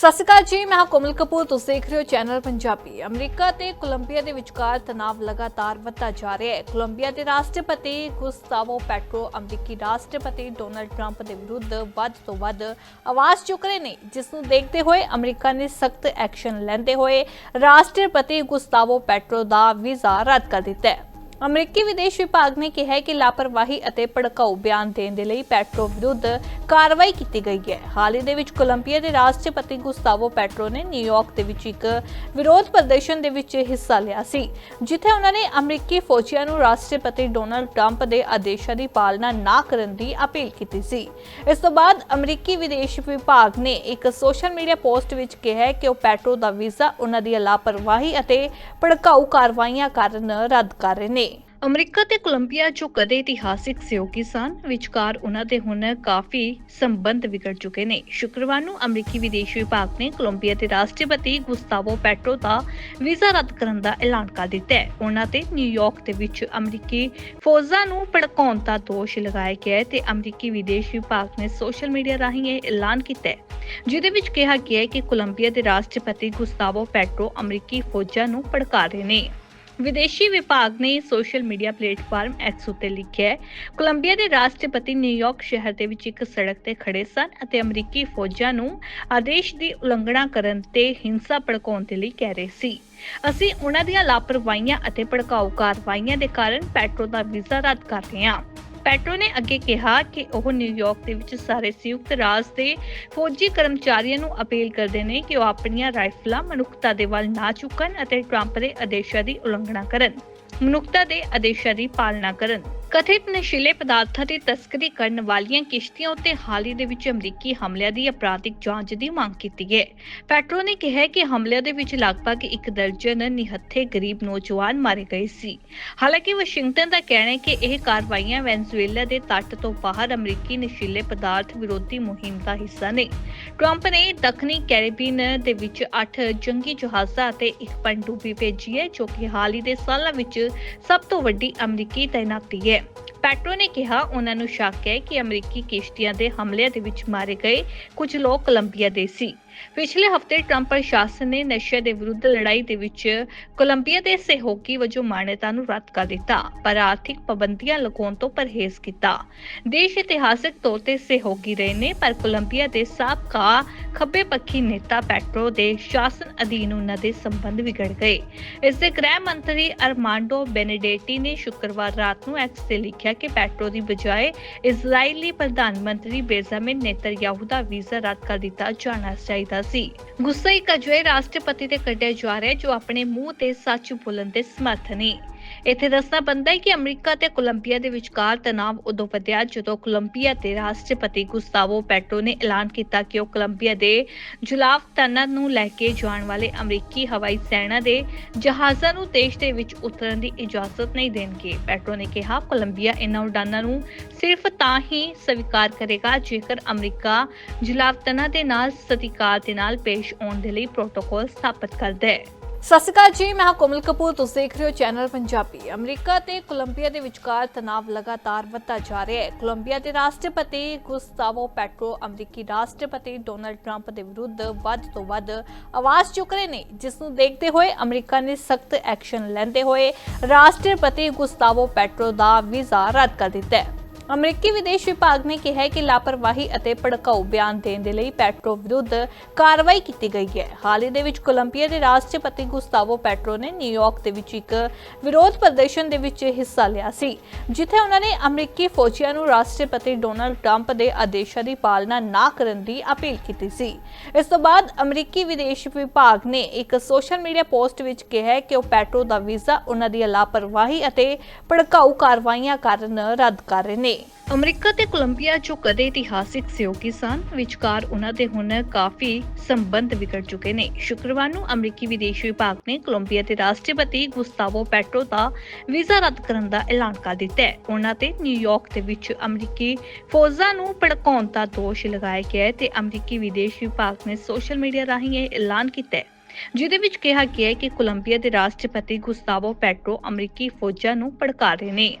ਸਤਿ ਸ਼੍ਰੀ ਅਕਾਲ ਜੀ, ਮੈਂ ਕੋਮਲ ਕਪੂਰ। ਤੁਸੀਂ ਦੇਖ ਰਹੇ ਹੋ ਚੈਨਲ ਪੰਜਾਬੀ। ਅਮਰੀਕਾ ਤੇ ਕੋਲੰਬੀਆ ਦੇ ਵਿਚਕਾਰ ਤਣਾਅ ਲਗਾਤਾਰ ਵੱਧਦਾ ਜਾ ਰਿਹਾ ਹੈ। ਕੋਲੰਬੀਆ ਦੇ ਰਾਸ਼ਟਰਪਤੀ ਗੁਸਤਾਵੋ ਪੈਟਰੋ ਅਮਰੀਕੀ ਰਾਸ਼ਟਰਪਤੀ ਡੋਨਲਡ ਟਰੰਪ ਦੇ ਵਿਰੁੱਧ ਵੱਧ ਤੋਂ ਵੱਧ ਆਵਾਜ਼ ਚੁੱਕ ਰਹੇ ਨੇ, ਜਿਸ ਨੂੰ ਦੇਖਦੇ ਹੋਏ ਅਮਰੀਕਾ ਨੇ ਸਖਤ ਐਕਸ਼ਨ ਲੈਂਦੇ ਹੋਏ ਰਾਸ਼ਟਰਪਤੀ ਗੁਸਤਾਵੋ ਪੈਟਰੋ ਦਾ ਵੀਜ਼ਾ ਰੱਦ ਕਰ ਦਿੱਤਾ ਹੈ। ਅਮਰੀਕੀ ਵਿਦੇਸ਼ ਵਿਭਾਗ ਨੇ ਕਿਹਾ ਹੈ ਕਿ ਲਾਪਰਵਾਹੀ ਅਤੇ ਭੜਕਾਊ ਬਿਆਨ ਦੇਣ ਦੇ ਲਈ ਪੈਟਰੋ ਵਿਰੁੱਧ ਕਾਰਵਾਈ ਕੀਤੀ ਗਈ ਹੈ। ਹਾਲ ਹੀ ਦੇ ਵਿੱਚ ਕੋਲੰਬੀਆ ਦੇ ਰਾਸ਼ਟਰਪਤੀ ਗੁਸਤਾਵੋ ਪੈਟਰੋ ਨੇ ਨਿਊਯਾਰਕ ਦੇ ਵਿੱਚ ਇੱਕ ਵਿਰੋਧ ਪ੍ਰਦਰਸ਼ਨ ਦੇ ਵਿੱਚ ਹਿੱਸਾ ਲਿਆ ਸੀ, ਜਿੱਥੇ ਉਹਨਾਂ ਨੇ ਅਮਰੀਕੀ ਫੌਜੀਆਂ ਨੂੰ ਰਾਸ਼ਟਰਪਤੀ ਡੋਨਲਡ ਟਰੰਪ ਦੇ ਆਦੇਸ਼ਾਂ ਦੀ ਪਾਲਣਾ ਨਾ ਕਰਨ ਦੀ ਅਪੀਲ ਕੀਤੀ ਸੀ। ਇਸ ਤੋਂ ਬਾਅਦ ਅਮਰੀਕੀ ਵਿਦੇਸ਼ ਵਿਭਾਗ ਨੇ ਇੱਕ ਸੋਸ਼ਲ ਮੀਡੀਆ ਪੋਸਟ ਵਿੱਚ ਕਿਹਾ ਹੈ ਕਿ ਉਹ ਪੈਟਰੋ ਦਾ ਵੀਜ਼ਾ ਉਹਨਾਂ ਦੀ ਲਾਪਰਵਾਹੀ ਅਤੇ ਭੜਕਾਊ ਕਾਰਵਾਈਆਂ ਕਾਰਨ ਰੱਦ ਕਰ ਰਹੇ ਨੇ। ਅਮਰੀਕਾ ਤੇ ਕੋਲੰਬੀਆ ਜੋ ਕਦੇ ਇਤਿਹਾਸਿਕ ਸਹਿਯੋਗੀ ਸਨ, ਵਿਚਕਾਰ ਉਹਨਾਂ ਦੇ ਹੁਣ ਕਾਫੀ ਸੰਬੰਧ ਵਿਗੜ ਚੁੱਕੇ ਨੇ। ਸ਼ੁੱਕਰਵਾਰ ਨੂੰ ਅਮਰੀਕੀ ਵਿਦੇਸ਼ ਵਿਭਾਗ ਨੇ ਕੋਲੰਬੀਆ ਦੇ ਰਾਸ਼ਟਰਪਤੀ ਗੁਸਤਾਵੋ ਪੈਟਰੋ ਦਾ ਵੀਜ਼ਾ ਰੱਦ ਕਰਨ ਦਾ ਐਲਾਨ ਕਰ ਦਿੱਤਾ ਹੈ। ਉਹਨਾਂ ਤੇ ਨਿਊਯਾਰਕ ਦੇ ਵਿੱਚ ਅਮਰੀਕੀ ਫੌਜਾਂ ਨੂੰ ਭੜਕਾਉਣ ਦਾ ਦੋਸ਼ ਲਗਾਇਆ ਗਿਆ ਹੈ ਤੇ ਅਮਰੀਕੀ ਵਿਦੇਸ਼ ਵਿਭਾਗ ਨੇ ਸੋਸ਼ਲ ਮੀਡੀਆ ਰਾਹੀਂ ਇਹ ਐਲਾਨ ਕੀਤਾ ਹੈ। ਜਿਹਦੇ ਵਿੱਚ ਕਿਹਾ ਗਿਆ ਹੈ ਕਿ ਕੋਲੰਬੀਆ ਦੇ ਰਾਸ਼ਟਰਪਤੀ ਗੁਸਤਾਵੋ ਪੈਟਰੋ ਅਮਰੀਕੀ ਫੌਜਾਂ ਨੂੰ ਭੜਕਾ ਰਹੇ ਨੇ। ਵਿਦੇਸ਼ੀ ਵਿਭਾਗ ਨੇ ਸੋਸ਼ਲ ਮੀਡੀਆ ਪਲੇਟਫਾਰਮ ਐਕਸ ਉੱਤੇ ਲਿਖਿਆ ਹੈ, ਕੋਲੰਬੀਆ ਦੇ ਰਾਸ਼ਟਰਪਤੀ ਨਿਊਯਾਰਕ ਸ਼ਹਿਰ ਦੇ ਵਿੱਚ ਇੱਕ ਸੜਕ ਤੇ ਖੜੇ ਸਨ ਅਤੇ ਅਮਰੀਕੀ ਫੌਜਾਂ ਨੂੰ ਆਦੇਸ਼ ਦੀ ਉਲੰਘਣਾ ਕਰਨ ਤੇ ਹਿੰਸਾ ਭੜਕਾਉਣ ਦੇ ਲਈ ਕਹਿ ਰਹੇ ਸੀ। ਅਸੀਂ ਉਹਨਾਂ ਦੀਆਂ ਲਾਪਰਵਾਹੀਆਂ ਅਤੇ ਭੜਕਾਊ ਕਾਰਵਾਈਆਂ ਦੇ ਕਾਰਨ ਪੈਟਰੋ ਦਾ ਵੀਜ਼ਾ ਰੱਦ ਕਰ ਰਹੇ ਹਾਂ। ਪੈਟਰੋ ਨੇ ਅੱਗੇ ਕਿਹਾ ਕਿ ਉਹ ਨਿਊਯਾਰਕ ਦੇ ਵਿੱਚ ਸਾਰੇ ਸੰਯੁਕਤ ਰਾਜ ਦੇ ਫੌਜੀ ਕਰਮਚਾਰੀਆਂ ਨੂੰ ਅਪੀਲ ਕਰਦੇ ਨੇ ਕਿ ਉਹ ਆਪਣੀਆਂ ਰਾਈਫਲਾਂ ਮਨੁੱਖਤਾ ਦੇ ਵੱਲ ਨਾ ਚੁੱਕਣ ਅਤੇ ਟਰੰਪ ਦੇ ਆਦੇਸ਼ਾਂ ਦੀ ਉਲੰਘਣਾ ਕਰਨ। ਮਨੁੱਖਤਾ ਦੇ ਆਦੇਸ਼ਾਂ ਦੀ ਪਾਲਣਾ ਕਰਨ। ਕਥਿਤ ਨਸ਼ੀਲੇ ਪਦਾਰਥਾਂ ਦੀ ਤਸਕਰੀ ਕਰਨ ਵਾਲੀਆਂ ਕਿਸ਼ਤੀਆਂ ਉੱਤੇ ਹਾਲ ਹੀ ਦੇ ਵਿੱਚ ਅਮਰੀਕੀ ਹਮਲਿਆਂ ਦੀ ਅਪਰਾਧਿਕ ਜਾਂਚ ਦੀ ਮੰਗ ਕੀਤੀ ਹੈ ਪੈਟਰੋ ਨੇ ਕਿਹਾ ਕਿ ਹਮਲਿਆਂ ਦੇ ਵਿੱਚ ਲਗਭਗ ਇੱਕ ਦਰਜਨ ਨਿਹੱਥੇ ਗਰੀਬ ਨੌਜਵਾਨ ਮਾਰੇ ਗਏ ਸੀ। ਹਾਲਾਂਕਿ ਵਾਸ਼ਿੰਗਟਨ ਦਾ ਕਹਿਣਾ ਹੈ ਕਿ ਇਹ ਕਾਰਵਾਈਆਂ ਵੈਨਜ਼ੂਏਲਾ ਦੇ ਤੱਟ ਤੋਂ ਬਾਹਰ ਅਮਰੀਕੀ ਨਸ਼ੀਲੇ ਪਦਾਰਥ ਵਿਰੋਧੀ ਮੁਹਿੰਮ ਦਾ ਹਿੱਸਾ ਨੇ। ਟਰੰਪ ਨੇ ਦੱਖਣੀ ਕੈਰੀਬੀਅਨ ਦੇ ਵਿੱਚ 8 ਜੰਗੀ ਜਹਾਜ਼ਾਂ ਅਤੇ ਇੱਕ ਪਣਡੁੱਬੀ ਭੇਜੀ ਹੈ, ਜੋ ਕਿ ਹਾਲ ਹੀ ਦੇ ਸਾਲਾਂ ਵਿੱਚ ਸਭ ਤੋਂ ਵੱਡੀ ਅਮਰੀਕੀ ਤਾਇਨਾਤੀ ਹੈ। ਪੈਟਰੋ ਨੇ ਕਿਹਾ, ਉਹਨਾਂ ਨੂੰ ਸ਼ੱਕ ਹੈ ਕਿ ਅਮਰੀਕੀ ਕਿਸ਼ਤੀਆਂ ਦੇ ਹਮਲਿਆਂ ਦੇ ਵਿੱਚ ਮਾਰੇ ਗਏ ਕੁਝ ਲੋਕ ਕੋਲੰਬੀਆ ਦੇ ਸੀ। ਪਿਛਲੇ ਹਫ਼ਤੇ ਟਰੰਪ ਪ੍ਰਸ਼ਾਸਨ ਨੇ ਨਸ਼ੇ ਦੇ ਵਿਰੁੱਧ ਲੜਾਈ ਦੇ ਵਿੱਚ ਕੋਲੰਬੀਆ ਦੇ ਸਹਿਯੋਗੀ ਵਜੋਂ ਮਾਨਤਾ ਨੂੰ ਰੱਦ ਕਰ ਦਿੱਤਾ, ਪਰ ਆਰਥਿਕ ਪਾਬੰਦੀਆਂ ਲਗਾਉਣ ਤੋਂ ਪਰਹੇਜ਼ ਕੀਤਾ। ਦੇਸ਼ ਇਤਿਹਾਸਕ ਤੌਰ ਤੇ ਸਹਿਯੋਗੀ ਰਹੇ ਨੇ, ਪਰ ਕੋਲੰਬੀਆ ਦੇ ਸਾਬਕਾ ਖੱਬੇ ਪੱਖੀ ਨੇਤਾ ਪੈਟਰੋ ਦੇ ਸ਼ਾਸਨ ਅਧੀਨ ਉਹਨਾਂ ਦੇ ਸੰਬੰਧ ਵਿਗੜ ਗਏ। ਇਸ ਦੇ ਗ੍ਰਹਿ ਮੰਤਰੀ ਅਰਮਾਂਡੋ ਬੈਨੇਡੇਟੀ ਨੇ ਸ਼ੁੱਕਰਵਾਰ ਰਾਤ ਨੂੰ ਐਕਸ ਤੇ ਲਿਖਿਆ ਕਿ ਪੈਟਰੋ ਦੀ ਬਜਾਏ ਇਜ਼ਰਾਈਲੀ ਪ੍ਰਧਾਨ ਮੰਤਰੀ ਬੇਜ਼ਾਮਿਨ ਨੇਤਨਯਾਹੂ ਦਾ ਵੀਜ਼ਾ ਰੱਦ ਕਰ ਦਿੱਤਾ ਜਾਣਾ ਚਾਹੀਦਾ ਸੀ। ਗੁੱਸਾ ਇੱਕ ਅਜਿਹੇ ਰਾਸ਼ਟਰਪਤੀ ਤੇ ਕੱਢਿਆ ਜਾ ਰਿਹਾ ਜੋ ਆਪਣੇ ਮੂੰਹ ਤੇ ਸੱਚ ਬੋਲਣ ਦੇ ਸਮਰਥ ਨੇ। ਇੱਥੇ ਦੱਸਣਾ ਪੈਂਦਾ ਹੈ ਕਿ ਅਮਰੀਕਾ ਤੇ ਕੋਲੰਬੀਆ ਦੇ ਵਿਚਕਾਰ ਤਣਾਅ ਉਦੋਂ ਵਧਿਆ ਜਦੋਂ ਕੋਲੰਬੀਆ ਦੇ ਰਾਸ਼ਟਰਪਤੀ ਗੁਸਤਾਵੋ ਪੈਟਰੋ ਨੇ ਐਲਾਨ ਕੀਤਾ ਕਿ ਉਹ ਕੋਲੰਬੀਆ ਦੇ ਜੁਲਾਫ ਤਨਨ ਨੂੰ ਲੈ ਕੇ ਜਾਣ ਵਾਲੇ ਅਮਰੀਕੀ ਹਵਾਈ ਸੈਨਾ ਦੇ ਜਹਾਜ਼ਾਂ ਨੂੰ ਦੇਸ਼ ਦੇ ਵਿੱਚ ਉਤਰਨ ਦੀ ਇਜਾਜ਼ਤ ਨਹੀਂ ਦੇਣਗੇ। ਪੈਟਰੋ ਨੇ ਕਿਹਾ, ਕੋਲੰਬੀਆ ਇਹਨਾਂ ਉਡਾਨਾਂ ਨੂੰ ਸਿਰਫ ਤਾਂ ਹੀ ਸਵੀਕਾਰ ਕਰੇਗਾ ਜੇਕਰ ਅਮਰੀਕਾ ਜੁਲਾਵਤਨਾ ਦੇ ਨਾਲ ਸਤਿਕਾਰ ਦੇ ਨਾਲ ਪੇਸ਼ ਆਉਣ ਦੇ ਲਈ ਪ੍ਰੋਟੋਕੋਲ ਸਥਾਪਿਤ ਕਰਦਾ ਹੈ। ਸਤਿ ਸ਼੍ਰੀ ਅਕਾਲ ਜੀ, ਮੈਂ ਹਾਂ ਕੋਮਲ ਕਪੂਰ। ਤੁਸੀਂ ਦੇਖ ਰਹੇ ਹੋ ਚੈਨਲ ਪੰਜਾਬੀ। ਅਮਰੀਕਾ ਤੇ ਕੋਲੰਬੀਆ ਦੇ ਵਿਚਕਾਰ ਤਣਾਅ ਲਗਾਤਾਰ ਵੱਧਦਾ ਜਾ ਰਿਹਾ ਹੈ। ਕੋਲੰਬੀਆ ਦੇ ਰਾਸ਼ਟਰਪਤੀ ਗੁਸਤਾਵੋ ਪੈਟਰੋ ਅਮਰੀਕੀ ਰਾਸ਼ਟਰਪਤੀ ਡੋਨਲਡ ਟਰੰਪ ਦੇ ਵਿਰੁੱਧ ਵੱਧ ਤੋਂ ਵੱਧ ਆਵਾਜ਼ ਚੁੱਕ ਰਹੇ ਨੇ, ਜਿਸ ਨੂੰ ਦੇਖਦੇ ਹੋਏ ਅਮਰੀਕਾ ਨੇ ਸਖਤ ਐਕਸ਼ਨ ਲੈਂਦੇ ਹੋਏ ਰਾਸ਼ਟਰਪਤੀ ਗੁਸਤਾਵੋ ਪੈਟਰੋ ਦਾ ਵੀਜ਼ਾ ਰੱਦ ਕਰ ਦਿੱਤਾ ਹੈ। ਅਮਰੀਕੀ ਵਿਦੇਸ਼ ਵਿਭਾਗ ਨੇ ਕਿਹਾ ਹੈ ਕਿ ਲਾਪਰਵਾਹੀ ਅਤੇ ਭੜਕਾਊ ਬਿਆਨ ਦੇਣ ਦੇ ਲਈ ਪੈਟਰੋ ਵਿਰੁੱਧ ਕਾਰਵਾਈ ਕੀਤੀ ਗਈ ਹੈ। ਹਾਲ ਹੀ ਦੇ ਵਿੱਚ ਕੋਲੰਬੀਆ ਦੇ ਰਾਸ਼ਟਰਪਤੀ ਗੁਸਤਾਵੋ ਪੈਟਰੋ ਨੇ ਨਿਊਯਾਰਕ ਦੇ ਵਿੱਚ ਇੱਕ ਵਿਰੋਧ ਪ੍ਰਦਰਸ਼ਨ ਦੇ ਵਿੱਚ ਹਿੱਸਾ ਲਿਆ ਸੀ, ਜਿੱਥੇ ਉਹਨਾਂ ਨੇ ਅਮਰੀਕੀ ਫੌਜੀਆਂ ਨੂੰ ਰਾਸ਼ਟਰਪਤੀ ਡੋਨਲਡ ਟਰੰਪ ਦੇ ਆਦੇਸ਼ਾਂ ਦੀ ਪਾਲਣਾ ਨਾ ਕਰਨ ਦੀ ਅਪੀਲ ਕੀਤੀ ਸੀ। ਇਸ ਤੋਂ ਬਾਅਦ ਅਮਰੀਕੀ ਵਿਦੇਸ਼ ਵਿਭਾਗ ਨੇ ਇੱਕ ਸੋਸ਼ਲ ਮੀਡੀਆ ਪੋਸਟ ਵਿੱਚ ਕਿਹਾ ਕਿ ਉਹ ਪੈਟਰੋ ਦਾ ਵੀਜ਼ਾ ਉਹਨਾਂ ਦੀ ਲਾਪਰਵਾਹੀ ਅਤੇ ਭੜਕਾਊ ਕਾਰਵਾਈਆਂ ਕਾਰਨ ਰੱਦ ਕਰ ਰਹੇ ਨੇ। ਅਮਰੀਕਾ ਤੇ ਕੋਲੰਬੀਆ ਜੋ ਕਦੇ ਇਤਿਹਾਸਿਕ ਸਹਿਯੋਗੀ ਸਨ ਵਿਚਕਾਰ ਉਹਨਾਂ ਦੇ ਹੁਣ ਕਾਫੀ ਸੰਬੰਧ ਵਿਗੜ ਚੁੱਕੇ ਨੇ। ਸ਼ੁੱਕਰਵਾਰ ਨੂੰ ਅਮਰੀਕੀ ਵਿਦੇਸ਼ ਵਿਭਾਗ ਨੇ ਕੋਲੰਬੀਆ ਦੇ ਰਾਸ਼ਟਰਪਤੀ ਗੁਸਤਾਵੋ ਪੈਟਰੋ ਦਾ ਵੀਜ਼ਾ ਰੱਦ ਕਰਨ ਦਾ ਐਲਾਨ ਕਰ ਦਿੱਤਾ ਹੈ। ਉਹਨਾਂ ਤੇ ਨਿਊਯਾਰਕ ਦੇ ਵਿੱਚ ਅਮਰੀਕੀ ਫੌਜਾਂ ਨੂੰ ਭੜਕਾਉਣ ਦਾ ਦੋਸ਼ ਲਗਾਇਆ ਗਿਆ ਹੈ ਤੇ ਅਮਰੀਕੀ ਵਿਦੇਸ਼ ਵਿਭਾਗ ਨੇ ਸੋਸ਼ਲ ਮੀਡੀਆ ਰਾਹੀਂ ਇਹ ਐਲਾਨ ਕੀਤਾ ਹੈ। ਜਿਹਦੇ ਵਿੱਚ ਕਿਹਾ ਗਿਆ ਹੈ ਕਿ ਕੋਲੰਬੀਆ ਦੇ ਰਾਸ਼ਟਰਪਤੀ ਗੁਸਤਾਵੋ ਪੈਟਰੋ ਅਮਰੀਕੀ ਫੌਜਾਂ ਨੂੰ ਭੜਕਾ ਰਹੇ ਨੇ।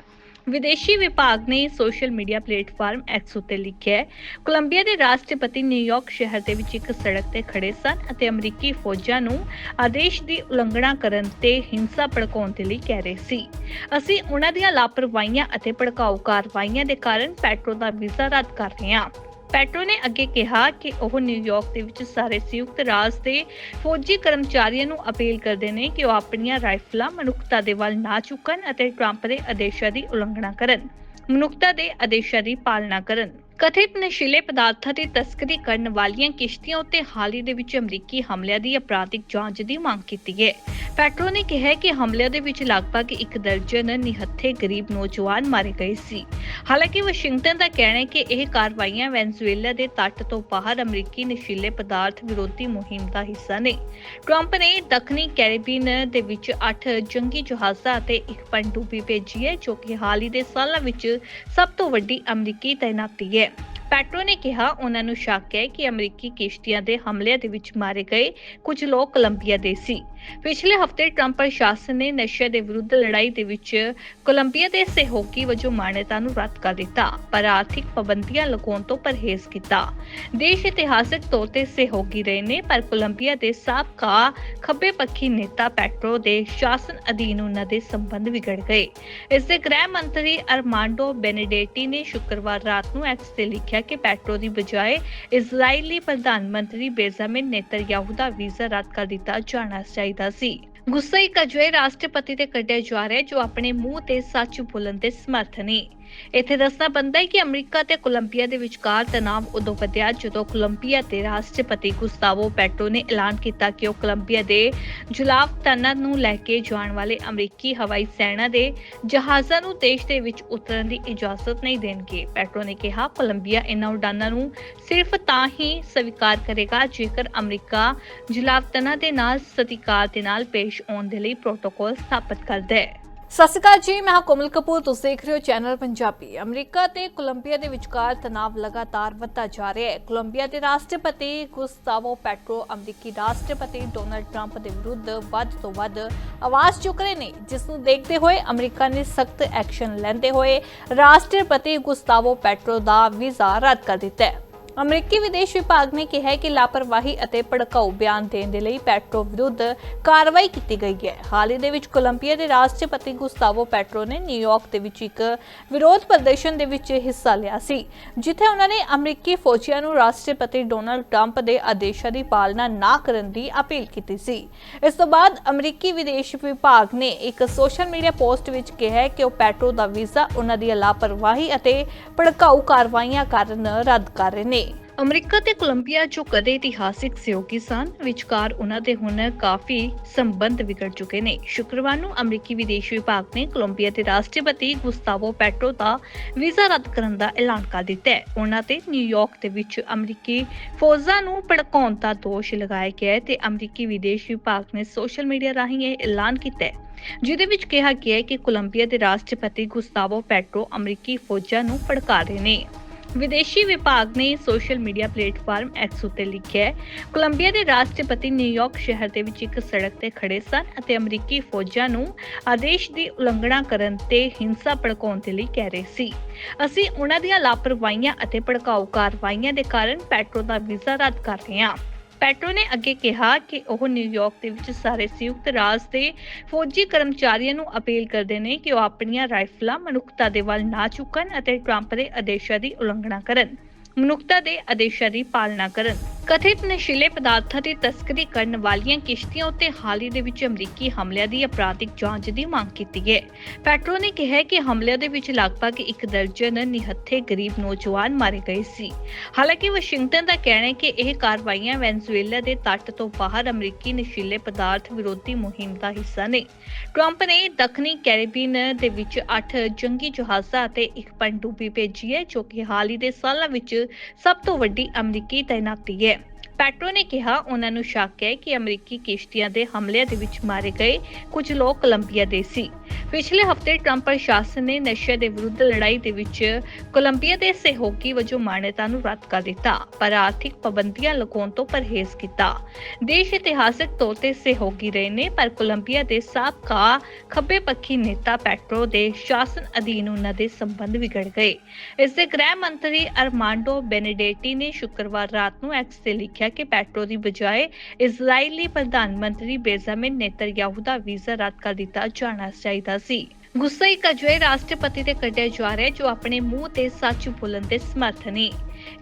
ਵਿਦੇਸ਼ੀ ਵਿਭਾਗ ਨੇ ਸੋਸ਼ਲ ਮੀਡੀਆ ਪਲੇਟਫਾਰਮ ਐਕਸ ਉੱਤੇ ਲਿਖਿਆ ਹੈ, ਕੋਲੰਬੀਆ ਦੇ ਰਾਸ਼ਟਰਪਤੀ ਨਿਊਯਾਰਕ ਸ਼ਹਿਰ ਦੇ ਵਿੱਚ ਇੱਕ ਸੜਕ ਤੇ ਖੜੇ ਸਨ ਅਤੇ ਅਮਰੀਕੀ ਫੌਜਾਂ ਨੂੰ ਆਦੇਸ਼ ਦੀ ਉਲੰਘਣਾ ਕਰਨ ਤੇ ਹਿੰਸਾ ਭੜਕਾਉਣ ਦੇ ਲਈ ਕਹਿ ਰਹੇ ਸੀ। ਅਸੀਂ ਉਹਨਾਂ ਦੀਆਂ ਲਾਪਰਵਾਹੀਆਂ ਅਤੇ ਭੜਕਾਊ ਕਾਰਵਾਈਆਂ ਦੇ ਕਾਰਨ ਪੈਟਰੋ ਦਾ ਵੀਜ਼ਾ ਰੱਦ ਕਰ ਰਹੇ ਹਾਂ। ਪੈਟਰੋ ਨੇ ਅੱਗੇ ਕਿਹਾ ਕਿ ਉਹ ਨਿਊਯਾਰਕ ਦੇ ਵਿੱਚ ਸਾਰੇ ਸੰਯੁਕਤ ਰਾਜ ਦੇ ਫੌਜੀ ਕਰਮਚਾਰੀਆਂ ਨੂੰ ਅਪੀਲ ਕਰਦੇ ਨੇ ਕਿ ਉਹ ਆਪਣੀਆਂ ਰਾਈਫਲਾਂ ਮਨੁੱਖਤਾ ਦੇ ਵੱਲ ਨਾ ਚੁੱਕਣ ਅਤੇ ਟਰੰਪ ਦੇ ਆਦੇਸ਼ਾਂ ਦੀ ਉਲੰਘਣਾ ਕਰਨ, ਮਨੁੱਖਤਾ ਦੇ ਆਦੇਸ਼ਾਂ ਦੀ ਪਾਲਣਾ ਕਰਨ। ਕਥਿਤ ਨਸ਼ੀਲੇ ਪਦਾਰਥਾਂ ਦੀ ਤਸਕਰੀ ਕਰਨ ਵਾਲੀਆਂ ਕਿਸ਼ਤੀਆਂ ਉੱਤੇ ਹਾਲ ਹੀ ਦੇ ਵਿੱਚ ਅਮਰੀਕੀ ਹਮਲਿਆਂ ਦੀ ਅਪਰਾਧਿਕ ਜਾਂਚ ਦੀ ਮੰਗ ਕੀਤੀ ਹੈ। ਪੈਟਰੋ ਨੇ ਕਿਹਾ ਕਿ ਹਮਲਿਆਂ ਦੇ ਵਿੱਚ ਲਗਭਗ ਇੱਕ ਦਰਜਨ ਨਿਹੱਥੇ ਗਰੀਬ ਨੌਜਵਾਨ ਮਾਰੇ ਗਏ ਸੀ। ਹਾਲਾਂਕਿ ਵਾਸ਼ਿੰਗਟਨ ਦਾ ਕਹਿਣਾ ਹੈ ਕਿ ਇਹ ਕਾਰਵਾਈਆਂ ਵੈਨਜ਼ੂਏਲਾ ਦੇ ਤੱਟ ਤੋਂ ਬਾਹਰ ਅਮਰੀਕੀ ਨਸ਼ੀਲੇ ਪਦਾਰਥ ਵਿਰੋਧੀ ਮੁਹਿੰਮ ਦਾ ਹਿੱਸਾ ਨੇ। ਟਰੰਪ ਨੇ ਦੱਖਣੀ ਕੈਰੀਬੀਅਨ ਦੇ ਵਿੱਚ 8 ਜੰਗੀ ਜਹਾਜ਼ਾਂ ਅਤੇ ਇੱਕ ਪਣਡੁੱਬੀ ਭੇਜੀ ਹੈ, ਜੋ ਕਿ ਹਾਲ ਹੀ ਦੇ ਸਾਲਾਂ ਵਿੱਚ ਸਭ ਤੋਂ ਵੱਡੀ ਅਮਰੀਕੀ ਤਾਇਨਾਤੀ ਹੈ। ਪੈਟਰੋ ਨੇ ਕਿਹਾ, ਉਹਨਾਂ ਨੂੰ ਸ਼ੱਕ ਹੈ ਕਿ ਅਮਰੀਕੀ ਕਿਸ਼ਤੀਆਂ ਦੇ ਹਮਲਿਆਂ ਦੇ ਵਿੱਚ ਮਾਰੇ ਗਏ ਕੁਝ ਲੋਕ ਕੋਲੰਬੀਆ ਦੇ ਸੀ। ਪਿਛਲੇ ਹਫ਼ਤੇ ਟਰੰਪ ਪ੍ਰਸ਼ਾਸਨ ਨੇ ਨਸ਼ੇ ਦੇ ਵਿਰੁੱਧ ਲੜਾਈ ਦੇ ਵਿੱਚ ਕੋਲੰਬੀਆ ਦੇ ਸਹਿਯੋਗੀ ਵਜੋਂ ਮਾਨਤਾ ਨੂੰ ਰੱਦ ਕਰ ਦਿੱਤਾ, ਪਰ ਆਰਥਿਕ ਪਾਬੰਦੀਆਂ ਲਗਾਉਣ ਤੋਂ ਪਰਹੇਜ਼ ਕੀਤਾ। ਦੇਸ਼ ਇਤਿਹਾਸਕ ਤੌਰ ਤੇ ਸਹਿਯੋਗੀ ਰਹੇ ਨੇ, ਪਰ ਕੋਲੰਬੀਆ ਦੇ ਸਾਬਕਾ ਖੱਬੇ ਪੱਖੀ ਨੇਤਾ ਪੈਟਰੋ ਦੇ ਸ਼ਾਸਨ ਅਧੀਨ ਉਹਨਾਂ ਦੇ ਸੰਬੰਧ ਵਿਗੜ ਗਏ। ਇਸ ਦੇ ਗ੍ਰਹਿ ਮੰਤਰੀ ਅਰਮਾਂਡੋ ਬੈਨੇਡੇਟੀ ਨੇ ਸ਼ੁੱਕਰਵਾਰ ਰਾਤ ਨੂੰ ਐਕਸ ਤੇ ਲਿਖਿਆ ਕਿ ਪੈਟਰੋ ਦੀ ਬਜਾਏ ਇਜ਼ਰਾਈਲੀ ਪ੍ਰਧਾਨ ਮੰਤਰੀ ਬੇਜ਼ਾਮਿਨ ਨੇਤਨਯਾਹੂ ਦਾ ਵੀਜ਼ਾ ਰੱਦ ਕਰ ਦਿੱਤਾ ਜਾਣਾ ਚਾਹੀਦਾ ਸੀ। ਗੁੱਸਾ ਇੱਕ ਅਜਿਹੇ ਰਾਸ਼ਟਰਪਤੀ ਤੇ ਕੱਢਿਆ ਜਾ ਰਿਹਾ ਜੋ ਆਪਣੇ ਮੂੰਹ ਤੇ ਸੱਚ ਬੋਲਣ ਦੇ ਸਮਰਥ ਨੇ। ਇੱਥੇ ਦੱਸਣਾ ਬਣਦਾ ਹੈ ਕਿ ਅਮਰੀਕਾ ਤੇ ਕੋਲੰਬੀਆ ਦੇ ਵਿਚਕਾਰ ਤਣਾਅ ਉਦੋਂ ਵਧਿਆ ਜਦੋਂ ਕੋਲੰਬੀਆ ਦੇ ਰਾਸ਼ਟਰਪਤੀ ਗੁਸਤਾਵੋ ਪੈਟਰੋ ਨੇ ਐਲਾਨ ਕੀਤਾ ਕਿ ਉਹ ਕੋਲੰਬੀਆ ਦੇ ਜੁਲਾਵ ਤਨਤ ਨੂੰ ਲੈ ਕੇ ਜਾਣ ਵਾਲੇ ਅਮਰੀਕੀ ਹਵਾਈ ਸੈਨਾ ਦੇ ਜਹਾਜ਼ਾਂ ਨੂੰ ਦੇਸ਼ ਦੇ ਵਿੱਚ ਉਤਰਨ ਦੀ ਇਜਾਜ਼ਤ ਨਹੀਂ ਦੇਣਗੇ। ਪੈਟਰੋ ਨੇ ਕਿਹਾ, ਕੋਲੰਬੀਆ ਇਹਨਾਂ ਉਡਾਨਾਂ ਨੂੰ ਸਿਰਫ ਤਾਂ ਹੀ ਸਵੀਕਾਰ ਕਰੇਗਾ ਜੇਕਰ ਅਮਰੀਕਾ ਜੁਲਾਵਤਨਾ ਦੇ ਨਾਲ ਸਤਿਕਾਰ ਦੇ ਨਾਲ ਪੇਸ਼ ਆਉਣ ਦੇ ਲਈ ਪ੍ਰੋਟੋਕੋਲ ਸਥਾਪਿਤ ਕਰਦਾ ਹੈ। ਸਤਿ ਸ਼੍ਰੀ ਅਕਾਲ ਜੀ, ਮੈਂ ਹਾਂ ਕੋਮਲ ਕਪੂਰ, ਤੁਸੀਂ ਦੇਖ ਰਹੇ ਹੋ ਚੈਨਲ ਪੰਜਾਬੀ। ਅਮਰੀਕਾ ਤੇ ਕੋਲੰਬੀਆ ਦੇ ਵਿਚਕਾਰ ਤਣਾਅ ਲਗਾਤਾਰ ਵੱਧਦਾ ਜਾ ਰਿਹਾ ਹੈ। ਕੋਲੰਬੀਆ ਦੇ ਰਾਸ਼ਟਰਪਤੀ ਗੁਸਤਾਵੋ ਪੈਟਰੋ ਅਮਰੀਕੀ ਰਾਸ਼ਟਰਪਤੀ ਡੋਨਲਡ ਟਰੰਪ ਦੇ ਵਿਰੁੱਧ ਵੱਧ ਤੋਂ ਵੱਧ ਆਵਾਜ਼ ਚੁੱਕ ਰਹੇ ਨੇ, ਜਿਸ ਨੂੰ ਦੇਖਦੇ ਹੋਏ ਅਮਰੀਕਾ ਨੇ ਸਖਤ ਐਕਸ਼ਨ ਲੈਂਦੇ ਹੋਏ ਰਾਸ਼ਟਰਪਤੀ ਗੁਸਤਾਵੋ ਪੈਟਰੋ ਦਾ ਵੀਜ਼ਾ ਰੱਦ ਕਰ ਦਿੱਤਾ ਹੈ। ਅਮਰੀਕੀ ਵਿਦੇਸ਼ ਵਿਭਾਗ ਨੇ ਕਿਹਾ ਕਿ ਲਾਪਰਵਾਹੀ ਅਤੇ ਭੜਕਾਊ ਬਿਆਨ ਦੇਣ ਦੇ ਲਈ ਪੈਟਰੋ ਵਿਰੁੱਧ ਕਾਰਵਾਈ ਕੀਤੀ ਗਈ ਹੈ। ਹਾਲ ਹੀ ਦੇ ਵਿੱਚ ਕੋਲੰਬੀਆ ਦੇ ਰਾਸ਼ਟਰਪਤੀ ਗੁਸਤਾਵੋ ਪੈਟਰੋ ਨੇ ਨਿਊਯਾਰਕ ਦੇ ਵਿੱਚ ਇੱਕ ਵਿਰੋਧ ਪ੍ਰਦਰਸ਼ਨ ਦੇ ਵਿੱਚ ਹਿੱਸਾ ਲਿਆ ਸੀ, ਜਿੱਥੇ ਉਹਨਾਂ ਨੇ ਅਮਰੀਕੀ ਫੌਜੀਆਂ ਨੂੰ ਰਾਸ਼ਟਰਪਤੀ ਡੋਨਲਡ ਟਰੰਪ ਦੇ ਆਦੇਸ਼ਾਂ ਦੀ ਪਾਲਣਾ ਨਾ ਕਰਨ ਦੀ ਅਪੀਲ ਕੀਤੀ ਸੀ। ਇਸ ਤੋਂ ਬਾਅਦ ਅਮਰੀਕੀ ਵਿਦੇਸ਼ ਵਿਭਾਗ ਨੇ ਇੱਕ ਸੋਸ਼ਲ ਮੀਡੀਆ ਪੋਸਟ ਵਿੱਚ ਕਿਹਾ ਕਿ ਉਹ ਪੈਟਰੋ ਦਾ ਵੀਜ਼ਾ ਉਹਨਾਂ ਦੀ ਲਾਪਰਵਾਹੀ ਅਤੇ ਭੜਕਾਊ ਕਾਰਵਾਈਆਂ ਕਾਰਨ ਰੱਦ ਕਰ ਰਹੇ ਨੇ। ਅਮਰੀਕਾ ਤੇ ਕੋਲੰਬੀਆ ਜੋ ਕਦੇ ਇਤਿਹਾਸਿਕ ਸਹਿਯੋਗੀ ਸਨ, ਵਿਚਕਾਰ ਉਹਨਾਂ ਦੇ ਹੁਣ ਕਾਫੀ ਸੰਬੰਧ ਵਿਗੜ ਚੁੱਕੇ ਨੇ। ਸ਼ੁੱਕਰਵਾਰ ਨੂੰ ਅਮਰੀਕੀ ਵਿਦੇਸ਼ ਵਿਭਾਗ ਨੇ ਕੋਲੰਬੀਆ ਦੇ ਰਾਸ਼ਟਰਪਤੀ ਗੁਸਤਾਵੋ ਪੈਟਰੋ ਦਾ ਵੀਜ਼ਾ ਰੱਦ ਕਰਨ ਦਾ ਐਲਾਨ ਕਰ ਦਿੱਤਾ ਹੈ। ਉਹਨਾਂ ਤੇ ਨਿਊਯਾਰਕ ਦੇ ਵਿੱਚ ਅਮਰੀਕੀ ਫੌਜਾਂ ਨੂੰ ਭੜਕਾਉਣ ਦਾ ਦੋਸ਼ ਲਗਾਇਆ ਗਿਆ ਹੈ ਤੇ ਅਮਰੀਕੀ ਵਿਦੇਸ਼ ਵਿਭਾਗ ਨੇ ਸੋਸ਼ਲ ਮੀਡੀਆ ਰਾਹੀਂ ਇਹ ਐਲਾਨ ਕੀਤਾ ਹੈ। ਜਿਹਦੇ ਵਿੱਚ ਕਿਹਾ ਗਿਆ ਹੈ ਕਿ ਕੋਲੰਬੀਆ ਦੇ ਰਾਸ਼ਟਰਪਤੀ ਗੁਸਤਾਵੋ ਪੈਟਰੋ ਅਮਰੀਕੀ ਫੌਜਾਂ ਨੂੰ ਭੜਕਾ ਰਹੇ ਨੇ। ਵਿਦੇਸ਼ੀ ਵਿਭਾਗ ਨੇ ਸੋਸ਼ਲ ਮੀਡੀਆ ਪਲੇਟਫਾਰਮ ਐਕਸ ਉੱਤੇ ਲਿਖਿਆ ਹੈ, ਕੋਲੰਬੀਆ ਦੇ ਰਾਸ਼ਟਰਪਤੀ ਨਿਊਯਾਰਕ ਸ਼ਹਿਰ ਦੇ ਵਿੱਚ ਇੱਕ ਸੜਕ ਤੇ ਖੜੇ ਸਨ ਅਤੇ ਅਮਰੀਕੀ ਫੌਜਾਂ ਨੂੰ ਆਦੇਸ਼ ਦੀ ਉਲੰਘਣਾ ਕਰਨ ਤੇ ਹਿੰਸਾ ਭੜਕਾਉਣ ਦੇ ਲਈ ਕਹਿ ਰਹੇ ਸੀ। ਅਸੀਂ ਉਹਨਾਂ ਦੀਆਂ ਲਾਪਰਵਾਹੀਆਂ ਅਤੇ ਭੜਕਾਊ ਕਾਰਵਾਈਆਂ ਦੇ ਕਾਰਨ ਪੈਟਰੋ ਦਾ ਵੀਜ਼ਾ ਰੱਦ ਕਰ ਰਹੇ ਹਾਂ। ਪੈਟਰੋ ਨੇ ਅੱਗੇ ਕਿਹਾ ਕਿ ਉਹ ਨਿਊਯਾਰਕ ਦੇ ਵਿੱਚ ਸਾਰੇ ਸੰਯੁਕਤ ਰਾਜ ਦੇ ਫੌਜੀ ਕਰਮਚਾਰੀਆਂ ਨੂੰ ਅਪੀਲ ਕਰਦੇ ਨੇ ਕਿ ਉਹ ਆਪਣੀਆਂ ਰਾਈਫਲਾਂ ਮਨੁੱਖਤਾ ਦੇ ਵੱਲ ਨਾ ਚੁੱਕਣ ਅਤੇ ਟਰੰਪ ਦੇ ਆਦੇਸ਼ਾਂ ਦੀ ਉਲੰਘਣਾ ਕਰਨ, ਮਨੁੱਖਤਾ ਦੇ ਆਦੇਸ਼ਾਂ ਦੀ ਪਾਲਣਾ ਕਰਨ। ਕਥਿਤ ਨਸ਼ੀਲੇ ਪਦਾਰਥਾਂ ਦੀ ਤਸਕਰੀ ਕਰਨ ਵਾਲੀਆਂ ਕਿਸ਼ਤੀਆਂ ਉੱਤੇ ਹਾਲ ਹੀ ਦੇ ਵਿੱਚ ਅਮਰੀਕੀ ਹਮਲਿਆਂ ਦੀ ਅਪਰਾਧਿਕ ਜਾਂਚ ਦੀ ਮੰਗ ਕੀਤੀ ਹੈ। ਪੈਟਰੋ ਨੇ ਕਿਹਾ ਕਿ ਹਮਲਿਆਂ ਦੇ ਵਿੱਚ ਲਗਭਗ ਇੱਕ ਦਰਜਨ ਨਿਹੱਥੇ ਗਰੀਬ ਨੌਜਵਾਨ ਮਾਰੇ ਗਏ ਸੀ। ਹਾਲਾਂਕਿ ਵਾਸ਼ਿੰਗਟਨ ਦਾ ਕਹਿਣਾ ਹੈ ਕਿ ਇਹ ਕਾਰਵਾਈਆਂ ਵੈਨਜ਼ੂਏਲਾ ਦੇ ਤੱਟ ਤੋਂ ਬਾਹਰ ਅਮਰੀਕੀ ਨਸ਼ੀਲੇ ਪਦਾਰਥ ਵਿਰੋਧੀ ਮੁਹਿੰਮ ਦਾ ਹਿੱਸਾ ਨੇ। ਟਰੰਪ ਨੇ ਦੱਖਣੀ ਕੈਰੀਬੀਅਨ ਦੇ ਵਿੱਚ 8 ਜੰਗੀ ਜਹਾਜ਼ਾਂ ਅਤੇ ਇੱਕ ਪਣਡੁੱਬੀ ਭੇਜੀ ਹੈ, ਜੋ ਕਿ ਹਾਲ ਹੀ ਦੇ ਸਾਲਾਂ ਵਿੱਚ ਸਭ ਤੋਂ ਵੱਡੀ ਅਮਰੀਕੀ ਤਾਇਨਾਤੀ ਹੈ। ਪੈਟਰੋ ਨੇ ਕਿਹਾ, ਉਹਨਾਂ ਨੂੰ ਸ਼ੱਕ ਹੈ ਕਿ ਅਮਰੀਕੀ ਕਿਸ਼ਤੀਆਂ ਦੇ ਹਮਲਿਆਂ ਦੇ ਵਿੱਚ ਮਾਰੇ ਗਏ ਕੁਝ ਲੋਕ ਕੋਲੰਬੀਆ ਦੇ ਸੀ। ਪਿਛਲੇ ਹਫ਼ਤੇ ਟਰੰਪ ਪ੍ਰਸ਼ਾਸਨ ਨੇ ਨਸ਼ੇ ਦੇ ਵਿਰੁੱਧ ਲੜਾਈ ਦੇ ਵਿੱਚ ਕੋਲੰਬੀਆ ਦੇ ਸਹਿਯੋਗੀ ਵਜੋਂ ਮਾਨਤਾ ਨੂੰ ਰੱਦ ਕਰ ਦਿੱਤਾ, ਪਰ ਆਰਥਿਕ ਪਾਬੰਦੀਆਂ ਲਗਾਉਣ ਤੋਂ ਪਰਹੇਜ਼ ਕੀਤਾ। ਦੇਸ਼ ਇਤਿਹਾਸਕ ਤੌਰ ਤੇ ਸਹਿਯੋਗੀ ਰਹੇ ਨੇ, ਪਰ ਕੋਲੰਬੀਆ ਦੇ ਸਾਬਕਾ ਖੱਬੇ ਪੱਖੀ ਨੇਤਾ ਪੈਟਰੋ ਦੇ ਸ਼ਾਸਨ ਅਧੀਨ ਉਹਨਾਂ ਦੇ ਸੰਬੰਧ ਵਿਗੜ ਗਏ। ਇਸ ਦੇ ਗ੍ਰਹਿ ਮੰਤਰੀ ਅਰਮਾਂਡੋ ਬੈਨੇਡੇਟੀ ਨੇ ਸ਼ੁੱਕਰਵਾਰ ਰਾਤ ਨੂੰ ਐਕਸ ਤੇ ਲਿਖਿਆ ਕਿ ਪੈਟਰੋ ਦੀ ਬਜਾਏ ਇਜ਼ਰਾਈਲੀ ਪ੍ਰਧਾਨ ਮੰਤਰੀ ਬੇਜ਼ਾਮਿਨ ਨੇਤਨਯਾਹੂ ਦਾ ਵੀਜ਼ਾ ਰੱਦ ਕਰ ਦਿੱਤਾ ਜਾਣਾ ਚਾਹੀਦਾ ਸੀ। ਗੁੱਸਾ ਇੱਕ ਅਜਿਹੇ ਰਾਸ਼ਟਰਪਤੀ ਤੇ ਕੱਢਿਆ ਜਾ ਰਿਹਾ ਜੋ ਆਪਣੇ ਮੂੰਹ ਤੇ ਸੱਚ ਬੋਲਣ ਦੇ ਸਮਰਥ ਨਹੀਂ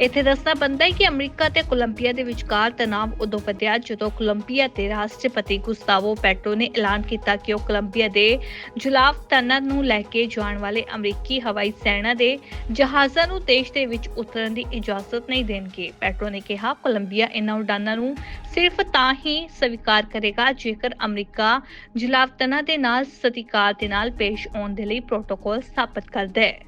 ਇੱਥੇ ਦੱਸਣਾ ਬਣਦਾ ਹੈ ਕਿ ਅਮਰੀਕਾ ਤੇ ਕੋਲੰਬੀਆ ਦੇ ਵਿਚਕਾਰ ਤਣਾਅ ਉਦੋਂ ਵਧਿਆ ਜਦੋਂ ਕੋਲੰਬੀਆ ਦੇ ਰਾਸ਼ਟਰਪਤੀ ਗੁਸਤਾਵੋ ਪੈਟਰੋ ਨੇ ਐਲਾਨ ਕੀਤਾ ਕਿ ਉਹ ਕੋਲੰਬੀਆ ਦੇ ਜੁਲਾਵ ਤਨਰ ਨੂੰ ਲੈ ਕੇ ਜਾਣ ਵਾਲੇ ਅਮਰੀਕੀ ਹਵਾਈ ਸੈਨਾ ਦੇ ਜਹਾਜ਼ਾਂ ਨੂੰ ਦੇਸ਼ ਦੇ ਵਿੱਚ ਉਤਰਨ ਦੀ ਇਜਾਜ਼ਤ ਨਹੀਂ ਦੇਣਗੇ। ਪੈਟਰੋ ਨੇ ਕਿਹਾ, ਕੋਲੰਬੀਆ ਇਹਨਾਂ ਉਡਾਨਾਂ ਨੂੰ ਸਿਰਫ ਤਾਂ ਹੀ ਸਵੀਕਾਰ ਕਰੇਗਾ ਜੇਕਰ ਅਮਰੀਕਾ ਜੁਲਾਵਤਨਾ ਦੇ ਨਾਲ ਸਤਿਕਾਰ ਦੇ ਨਾਲ ਪੇਸ਼ ਆਉਣ ਦੇ ਲਈ ਪ੍ਰੋਟੋਕੋਲ ਸਥਾਪਿਤ ਕਰਦਾ ਹੈ।